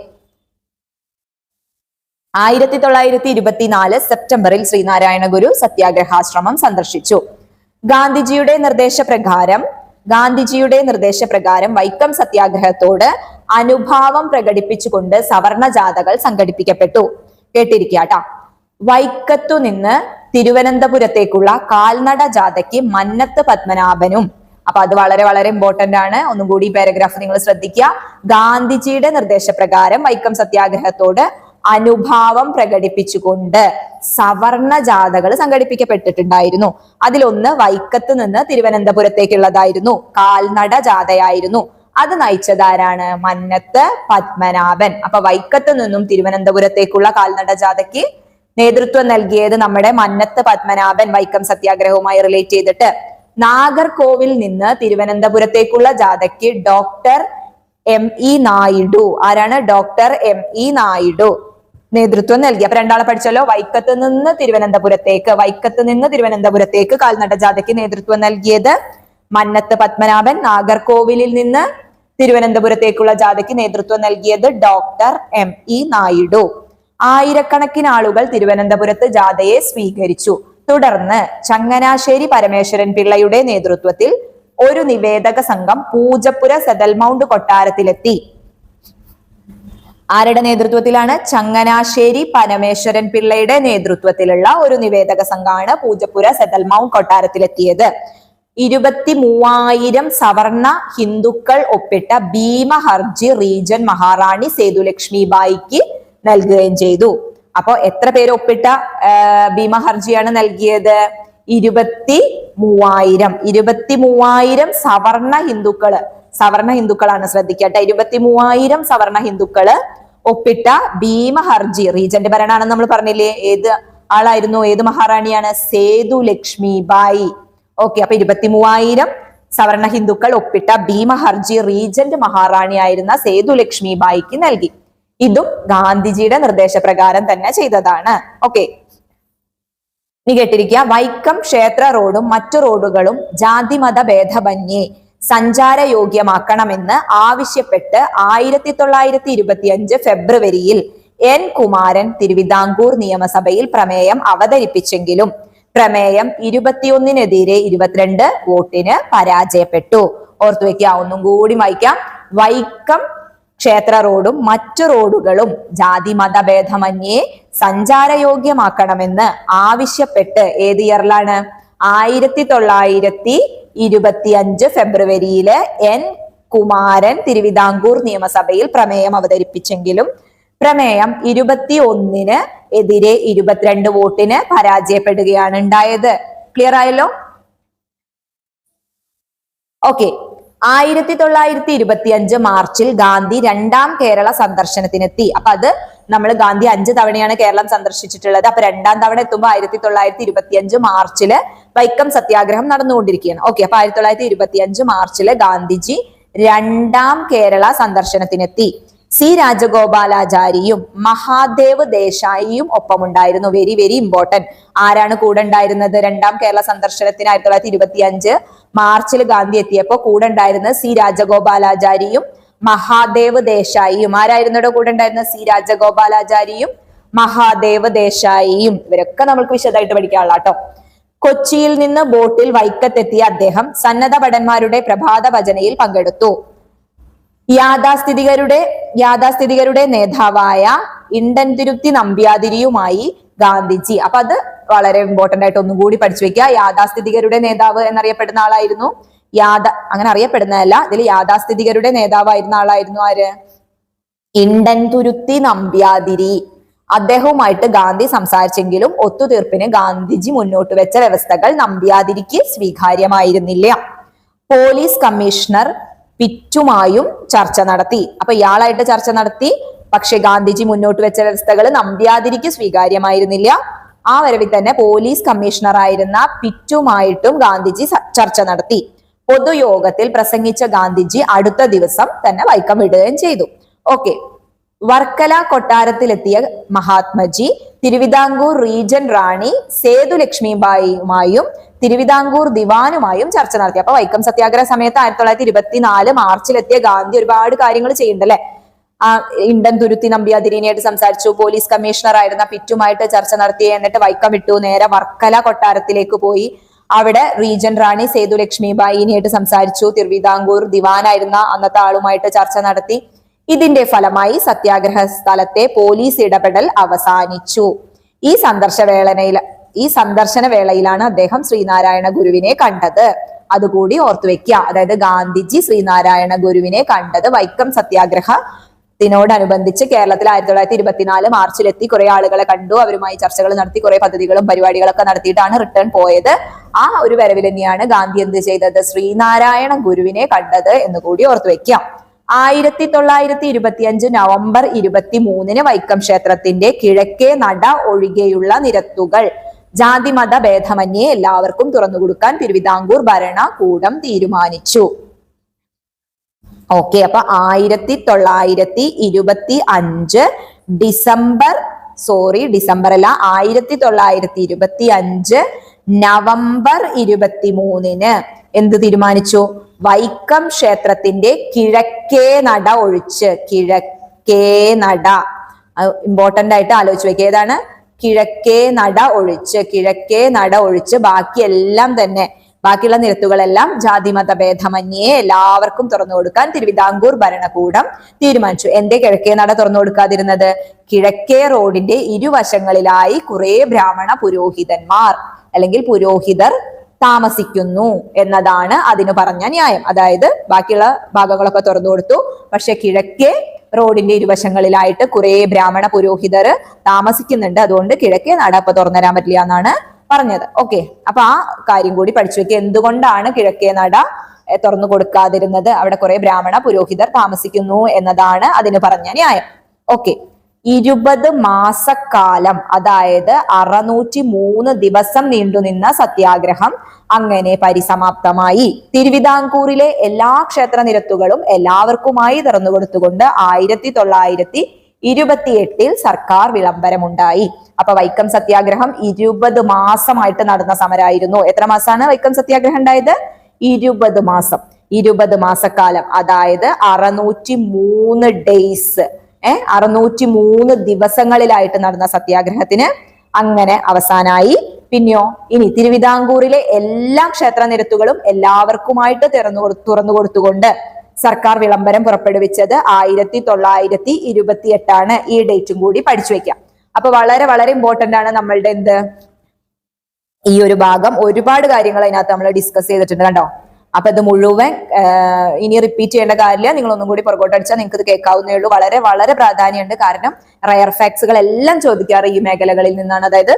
ആയിരത്തി തൊള്ളായിരത്തി ഇരുപത്തിനാല് സെപ്റ്റംബറിൽ ശ്രീനാരായണ ഗുരു സത്യാഗ്രഹാശ്രമം സന്ദർശിച്ചു. ഗാന്ധിജിയുടെ നിർദ്ദേശപ്രകാരം ഗാന്ധിജിയുടെ നിർദ്ദേശപ്രകാരം വൈക്കം സത്യാഗ്രഹത്തോട് അനുഭാവം പ്രകടിപ്പിച്ചുകൊണ്ട് സവർണ ജാഥകൾ സംഘടിപ്പിക്കപ്പെട്ടു. കേട്ടിരിക്കാട്ടാ വൈക്കത്തു നിന്ന് തിരുവനന്തപുരത്തേക്കുള്ള കാൽനട ജാഥയ്ക്ക് മന്നത്ത് പത്മനാഭനും. അപ്പൊ അത് വളരെ വളരെ ഇമ്പോർട്ടന്റ് ആണ്. ഒന്നും കൂടി പാരഗ്രാഫ് നിങ്ങൾ ശ്രദ്ധിക്കുക. ഗാന്ധിജിയുടെ നിർദ്ദേശപ്രകാരം വൈക്കം സത്യാഗ്രഹത്തോട് അനുഭാവം പ്രകടിപ്പിച്ചുകൊണ്ട് സവർണ ജാഥകൾ സംഘടിപ്പിക്കപ്പെട്ടിട്ടുണ്ടായിരുന്നു. അതിലൊന്ന് വൈക്കത്ത് നിന്ന് തിരുവനന്തപുരത്തേക്കുള്ളതായിരുന്നു. കാൽനട ജാഥയായിരുന്നു. അത് നയിച്ചതാരാണ്? മന്നത്ത് പത്മനാഭൻ. അപ്പൊ വൈക്കത്ത് നിന്നും തിരുവനന്തപുരത്തേക്കുള്ള കാൽനട ജാഥയ്ക്ക് നേതൃത്വം നൽകിയത് നമ്മുടെ മന്നത്ത് പത്മനാഭൻ വൈക്കം സത്യാഗ്രഹവുമായി റിലേറ്റ് ചെയ്തിട്ട്. നാഗർകോവിൽ നിന്ന് തിരുവനന്തപുരത്തേക്കുള്ള ജാഥയ്ക്ക് ഡോക്ടർ എം ഇ നായിഡു. ആരാണ്? Doctor M E Naidu. നേതൃത്വം നൽകി. അപ്പൊ രണ്ടാളെ പഠിച്ചല്ലോ. വൈക്കത്ത് നിന്ന് തിരുവനന്തപുരത്തേക്ക് വൈക്കത്ത് നിന്ന് തിരുവനന്തപുരത്തേക്ക് കാൽനട ജാഥയ്ക്ക് നേതൃത്വം നൽകിയത് മന്നത്ത് പത്മനാഭൻ. നാഗർകോവിലിൽ നിന്ന് തിരുവനന്തപുരത്തേക്കുള്ള ജാഥയ്ക്ക് നേതൃത്വം നൽകിയത് ഡോക്ടർ എം ഇ നായിഡു. ആയിരക്കണക്കിന് ആളുകൾ തിരുവനന്തപുരത്ത് ജാഥയെ സ്വീകരിച്ചു. തുടർന്ന് ചങ്ങനാശ്ശേരി പരമേശ്വരൻ പിള്ളയുടെ നേതൃത്വത്തിൽ ഒരു നിവേദക സംഘം പൂജപ്പുര സെതൽമൗണ്ട് കൊട്ടാരത്തിലെത്തി. ആരുടെ നേതൃത്വത്തിലാണ്? ചങ്ങനാശ്ശേരി പരമേശ്വരൻ പിള്ളയുടെ നേതൃത്വത്തിലുള്ള ഒരു നിവേദക സംഘമാണ് പൂജപ്പുര സെതൽമൗണ്ട് കൊട്ടാരത്തിലെത്തിയത്. ഇരുപത്തി മൂവായിരം സവർണ ഹിന്ദുക്കൾ ഒപ്പിട്ട ഭീമ ഹർജി റീജൻ മഹാറാണി സേതുലക്ഷ്മി ബായിക്ക് നൽകുകയും ചെയ്തു. അപ്പോ എത്ര പേര് ഒപ്പിട്ട ഭീമ ഹർജിയാണ് നൽകിയത്? ഇരുപത്തി മൂവായിരം ഇരുപത്തി മൂവായിരം സവർണ ഹിന്ദുക്കൾ. സവർണ ഹിന്ദുക്കളാണ് ശ്രദ്ധിക്കട്ടെ ഇരുപത്തി മൂവായിരം സവർണ ഹിന്ദുക്കൾ ഒപ്പിട്ട ഭീമഹർജി റീജന്റ് ഭരണാണെന്ന് നമ്മൾ പറഞ്ഞില്ലേ? ഏത് ആളായിരുന്നു? ഏത് മഹാറാണിയാണ്? സേതു ലക്ഷ്മി ബായി. ഓക്കെ അപ്പൊ ഇരുപത്തി മൂവായിരം സവർണ ഹിന്ദുക്കൾ ഒപ്പിട്ട ഭീമഹർജി റീജന്റ് മഹാറാണിയായിരുന്ന സേതു ലക്ഷ്മി ബായിക്ക് നൽകി. ഇതും ഗാന്ധിജിയുടെ നിർദ്ദേശപ്രകാരം തന്നെ ചെയ്തതാണ്. ഓക്കെ. ഇനി കേട്ടിരിക്കുക. വൈക്കം ക്ഷേത്ര റോഡും മറ്റു റോഡുകളും ജാതിമത ഭേദമന്യേ. സഞ്ചാരയോഗ്യമാക്കണമെന്ന് ആവശ്യപ്പെട്ട് ആയിരത്തി തൊള്ളായിരത്തി ഇരുപത്തി അഞ്ച് ഫെബ്രുവരിയിൽ എൻ. കുമാരൻ തിരുവിതാംകൂർ നിയമസഭയിൽ പ്രമേയം അവതരിപ്പിച്ചെങ്കിലും പ്രമേയം ഇരുപത്തിയൊന്നിനെതിരെ ഇരുപത്തിരണ്ട് വോട്ടിന് പരാജയപ്പെട്ടു. ഓർത്തു വെക്കുക ഒന്നും കൂടി വായിക്കാം. വൈക്കം ക്ഷേത്ര റോഡും മറ്റു റോഡുകളും ജാതി മതഭേദമന്യേ സഞ്ചാരയോഗ്യമാക്കണമെന്ന് ആവശ്യപ്പെട്ട് ഏത് ഇയറിലാണ് ആയിരത്തി തൊള്ളായിരത്തി ഇരുപത്തി അഞ്ച് ഫെബ്രുവരിയിൽ എൻ. കുമാരൻ തിരുവിതാംകൂർ നിയമസഭയിൽ പ്രമേയം അവതരിപ്പിച്ചെങ്കിലും പ്രമേയം ഇരുപത്തി ഒന്നിന് എതിരെ ഇരുപത്തിരണ്ട് വോട്ടിന് പരാജയപ്പെടുകയാണ് ഉണ്ടായത്. ക്ലിയർ ആയല്ലോ? ഓക്കെ ആയിരത്തി തൊള്ളായിരത്തി ഇരുപത്തി അഞ്ച് മാർച്ചിൽ ഗാന്ധി രണ്ടാം കേരള സന്ദർശനത്തിനെത്തി. അപ്പൊ അത് നമ്മൾ ഗാന്ധി അഞ്ച് തവണയാണ് കേരളം സന്ദർശിച്ചിട്ടുള്ളത്. അപ്പൊ രണ്ടാം തവണ എത്തുമ്പോൾ ആയിരത്തി തൊള്ളായിരത്തി ഇരുപത്തി അഞ്ച് മാർച്ചിൽ വൈക്കം സത്യാഗ്രഹം നടന്നുകൊണ്ടിരിക്കുകയാണ്. ഓക്കെ അപ്പൊ ആയിരത്തി തൊള്ളായിരത്തി ഇരുപത്തി അഞ്ച് മാർച്ചിൽ ഗാന്ധിജി രണ്ടാം കേരള സന്ദർശനത്തിനെത്തി. സി രാജഗോപാലാചാരിയും മഹാദേവ് ദേശായിയും ഒപ്പമുണ്ടായിരുന്നു. വെരി വെരി ഇമ്പോർട്ടന്റ് ആരാണ് കൂടെ ഉണ്ടായിരുന്നത്? രണ്ടാം കേരള സന്ദർശനത്തിന് ആയിരത്തി തൊള്ളായിരത്തി ഇരുപത്തി അഞ്ച് മാർച്ചിൽ ഗാന്ധി എത്തിയപ്പോൾ കൂടെ ഉണ്ടായിരുന്നത് സി രാജഗോപാലാചാരിയും മഹാദേവ് ദേശായിയും. ആരായിരുന്നു കൂടെ ഉണ്ടായിരുന്നത്? സി രാജഗോപാലാചാരിയും മഹാദേവ് ദേശായിയും. ഇവരൊക്കെ നമുക്ക് വിശദമായിട്ട് പഠിക്കാനുള്ള കേട്ടോ. കൊച്ചിയിൽ നിന്ന് ബോട്ടിൽ വൈക്കത്തെത്തിയ അദ്ദേഹം സന്നദ്ധ ഭടന്മാരുടെ പ്രഭാത ഭജനയിൽ പങ്കെടുത്തു. യാഥാസ്ഥിതികരുടെ യാഥാസ്ഥിതികരുടെ നേതാവായ ഇണ്ടൻ തിരുത്തി നമ്പ്യാതിരിയുമായി ഗാന്ധിജി. അപ്പൊ അത് വളരെ ഇമ്പോർട്ടന്റ് ആയിട്ട് ഒന്നും കൂടി പഠിച്ചു വെക്കുക. യാഥാസ്ഥിതികരുടെ നേതാവ് എന്നറിയപ്പെടുന്ന ആളായിരുന്നു? യാഥ അങ്ങനെ അറിയപ്പെടുന്നതല്ല. ഇതിൽ യാഥാസ്ഥിതികരുടെ നേതാവായിരുന്ന ആളായിരുന്നു ആര്? ഇണ്ടൻ തുരുത്തി നമ്പ്യാതിരി. അദ്ദേഹവുമായിട്ട് ഗാന്ധി സംസാരിച്ചെങ്കിലും ഒത്തുതീർപ്പിന് ഗാന്ധിജി മുന്നോട്ട് വെച്ച വ്യവസ്ഥകൾ നമ്പ്യാതിരിക്ക് സ്വീകാര്യമായിരുന്നില്ല. പോലീസ് കമ്മീഷണർ പിറ്റുമായും ചർച്ച നടത്തി. അപ്പൊ ഇയാളായിട്ട് ചർച്ച നടത്തി. പക്ഷെ ഗാന്ധിജി മുന്നോട്ട് വെച്ച വ്യവസ്ഥകൾ നമ്പ്യാതിരിക്ക് സ്വീകാര്യമായിരുന്നില്ല. ആ വരവിൽ തന്നെ പോലീസ് കമ്മീഷണർ ആയിരുന്ന പിറ്റുമായിട്ടും ഗാന്ധിജി ചർച്ച നടത്തി. പൊതുയോഗത്തിൽ പ്രസംഗിച്ച ഗാന്ധിജി അടുത്ത ദിവസം തന്നെ വൈക്കം വിടുകയും ചെയ്തു. ഓക്കെ. വർക്കല കൊട്ടാരത്തിലെത്തിയ മഹാത്മജി തിരുവിതാംകൂർ റീജൻ റാണി സേതു ലക്ഷ്മിബായിയുമായും തിരുവിതാംകൂർ ദിവാനുമായും ചർച്ച നടത്തി. അപ്പൊ വൈക്കം സത്യാഗ്രഹ സമയത്ത് ആയിരത്തി തൊള്ളായിരത്തി ഇരുപത്തിനാല് മാർച്ചിലെത്തിയ ഗാന്ധി ഒരുപാട് കാര്യങ്ങൾ ചെയ്യുന്നുണ്ടല്ലേ? ആ ഇണ്ടൻ തുരുത്തി നമ്പ്യാതിരിനെയായിട്ട് സംസാരിച്ചു. പോലീസ് കമ്മീഷണർ ആയിരുന്ന പിറ്റുമായിട്ട് ചർച്ച നടത്തി. എന്നിട്ട് വൈക്കം വിട്ടു. നേരെ വർക്കല കൊട്ടാരത്തിലേക്ക് പോയി. അവിടെ റീജൻ റാണി സേതു ലക്ഷ്മിബായിനെയായിട്ട് സംസാരിച്ചു. തിരുവിതാംകൂർ ദിവാനായിരുന്ന അന്നത്തെ ആളുമായിട്ട് ചർച്ച നടത്തി. ഇതിന്റെ ഫലമായി സത്യാഗ്രഹ സ്ഥലത്തെ പോലീസ് ഇടപെടൽ അവസാനിച്ചു. ഈ സന്ദർശവേളനയിൽ ഈ സന്ദർശന വേളയിലാണ് അദ്ദേഹം ശ്രീനാരായണ ഗുരുവിനെ കണ്ടത്. അതുകൂടി ഓർത്തുവെക്കുക അതായത് ഗാന്ധിജി ശ്രീനാരായണ ഗുരുവിനെ കണ്ടത് വൈക്കം സത്യാഗ്രഹ ത്തിനോടനുബന്ധിച്ച് കേരളത്തിൽ ആയിരത്തി തൊള്ളായിരത്തി ഇരുപത്തിനാല് മാർച്ചിലെത്തി കുറെ ആളുകളെ കണ്ടു. അവരുമായി ചർച്ചകൾ നടത്തി കുറെ പദ്ധതികളും പരിപാടികളൊക്കെ നടത്തിയിട്ടാണ് റിട്ടേൺ പോയത്. ആ ഒരു വരവിൽ തന്നെയാണ് ഗാന്ധി എന്ത് ചെയ്തത്? ശ്രീനാരായണ ഗുരുവിനെ കണ്ടത് എന്ന് കൂടി ഓർത്തു വെക്കാം ആയിരത്തി തൊള്ളായിരത്തി ഇരുപത്തി അഞ്ച് നവംബർ ഇരുപത്തി മൂന്നിന് വൈക്കം ക്ഷേത്രത്തിന്റെ കിഴക്കേ നട ഒഴികെയുള്ള നിരത്തുകൾ. ജാതിമത ഭേദമന്യേ എല്ലാവർക്കും തുറന്നുകൊടുക്കാൻ തിരുവിതാംകൂർ ഭരണകൂടം തീരുമാനിച്ചു. ഓക്കെ അപ്പൊ ആയിരത്തി തൊള്ളായിരത്തി ഇരുപത്തി അഞ്ച് ഡിസംബർ സോറി ഡിസംബർ അല്ല ആയിരത്തി തൊള്ളായിരത്തി ഇരുപത്തി അഞ്ച് നവംബർ ഇരുപത്തി മൂന്നിന് എന്ത് തീരുമാനിച്ചു? വൈക്കം ക്ഷേത്രത്തിന്റെ കിഴക്കേ നട ഒഴിച്ച് കിഴക്കേ നട. ഇമ്പോർട്ടന്റ് ആയിട്ട് ആലോചിച്ച് വെക്കുക ഏതാണ്? കിഴക്കേ നട ഒഴിച്ച് കിഴക്കേ നട ഒഴിച്ച് ബാക്കിയെല്ലാം തന്നെ ബാക്കിയുള്ള നിരത്തുകളെല്ലാം ജാതിമത ഭേദമന്യേ എല്ലാവർക്കും തുറന്നു കൊടുക്കാൻ തിരുവിതാംകൂർ ഭരണകൂടം തീരുമാനിച്ചു. എന്റെ കിഴക്കേ നട തുറന്നു കൊടുക്കാതിരുന്നത്? കിഴക്കേ റോഡിന്റെ ഇരുവശങ്ങളിലായി കുറെ ബ്രാഹ്മണ പുരോഹിതന്മാർ അല്ലെങ്കിൽ പുരോഹിതർ താമസിക്കുന്നു എന്നതാണ് അതിന് പറഞ്ഞ ന്യായം. അതായത് ബാക്കിയുള്ള ഭാഗങ്ങളൊക്കെ തുറന്നു കൊടുത്തു. പക്ഷെ കിഴക്കേ റോഡിന്റെ ഇരുവശങ്ങളിലായിട്ട് കുറെ ബ്രാഹ്മണ പുരോഹിതർ താമസിക്കുന്നുണ്ട്. അതുകൊണ്ട് കിഴക്കേ നട അപ്പൊ തുറന്നുതരാൻ പറ്റില്ല എന്നാണ് പറഞ്ഞത്. ഓക്കെ. അപ്പൊ ആ കാര്യം കൂടി പഠിച്ചു വെക്കുക എന്തുകൊണ്ടാണ് കിഴക്കേ നട തുറന്നു കൊടുക്കാതിരുന്നത്? അവിടെ കുറെ ബ്രാഹ്മണ പുരോഹിതർ താമസിക്കുന്നു എന്നതാണ് അതിന് പറഞ്ഞ ന്യായം. ഓക്കെ. ഇരുപത് മാസക്കാലം അതായത് അറുന്നൂറ്റി മൂന്ന് ദിവസം നീണ്ടുനിന്ന സത്യാഗ്രഹം അങ്ങനെ പരിസമാപ്തമായി. തിരുവിതാംകൂറിലെ എല്ലാ ക്ഷേത്ര നിരത്തുകളും എല്ലാവർക്കുമായി തുറന്നുകൊടുത്തുകൊണ്ട് ആയിരത്തി തൊള്ളായിരത്തി ഇരുപത്തിയെട്ടിൽ സർക്കാർ വിളംബരമുണ്ടായി. അപ്പൊ വൈക്കം സത്യാഗ്രഹം ഇരുപത് മാസമായിട്ട് നടന്ന സമരമായിരുന്നു എത്ര മാസമാണ് വൈക്കം സത്യാഗ്രഹം ഉണ്ടായത്? ഇരുപത് മാസം. ഇരുപത് മാസക്കാലം അതായത് അറുന്നൂറ്റി മൂന്ന് ഡേയ്സ്. ഏഹ് അറുന്നൂറ്റി മൂന്ന് ദിവസങ്ങളിലായിട്ട് നടന്ന സത്യാഗ്രഹത്തിന് അങ്ങനെ അവസാനായി. പിന്നെയോ ഇനി തിരുവിതാംകൂറിലെ എല്ലാ ക്ഷേത്ര നിരത്തുകളും എല്ലാവർക്കുമായിട്ട് തുറന്നു തുറന്നു കൊടുത്തുകൊണ്ട് സർക്കാർ വിളംബരം പുറപ്പെടുവിച്ചത് ആയിരത്തി തൊള്ളായിരത്തി ഇരുപത്തി എട്ടാണ് ഈ ഡേറ്റും കൂടി പഠിച്ചു വെക്കാം. അപ്പൊ വളരെ വളരെ ഇമ്പോർട്ടന്റ് ആണ് നമ്മളുടെ എന്ത്? ഈ ഒരു ഭാഗം ഒരുപാട് കാര്യങ്ങൾ അതിനകത്ത് നമ്മൾ ഡിസ്കസ് ചെയ്തിട്ടുണ്ട് കണ്ടോ? അപ്പൊ ഇത് മുഴുവൻ ഇനി റിപ്പീറ്റ് ചെയ്യേണ്ട കാര്യമില്ല. നിങ്ങൾ ഒന്നും കൂടി പുറകോട്ട് അടിച്ചാൽ നിങ്ങൾക്ക് ഇത് കേൾക്കാവുന്നേ ഉള്ളൂ. വളരെ വളരെ പ്രാധാന്യമുണ്ട്. കാരണം റയർ ഫാക്സുകൾ എല്ലാം ചോദിക്കാറ് ഈ മേഖലകളിൽ നിന്നാണ്. അതായത്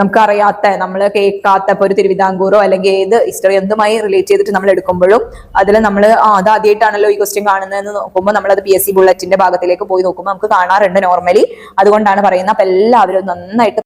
നമുക്കറിയാത്ത നമ്മൾ കേൾക്കാത്ത ഇപ്പോൾ ഒരു തിരുവിതാംകൂറോ അല്ലെങ്കിൽ ഏത് ഹിസ്റ്ററി എന്തുമായി റിലേറ്റ് ചെയ്തിട്ട് നമ്മൾ എടുക്കുമ്പോഴും അതിൽ നമ്മൾ ആ അത് ആദ്യമായിട്ടാണല്ലോ ഈ ക്വസ്റ്റ്യൻ കാണുന്നതെന്ന് നോക്കുമ്പോൾ നമ്മൾ അത് പി എസ് സി ബുള്ളറ്റിന്റെ ഭാഗത്തിലേക്ക് പോയി നോക്കുമ്പോൾ നമുക്ക് കാണാറുണ്ട് നോർമലി അതുകൊണ്ടാണ് പറയുന്നത്. അപ്പൊ എല്ലാവരും നന്നായിട്ട്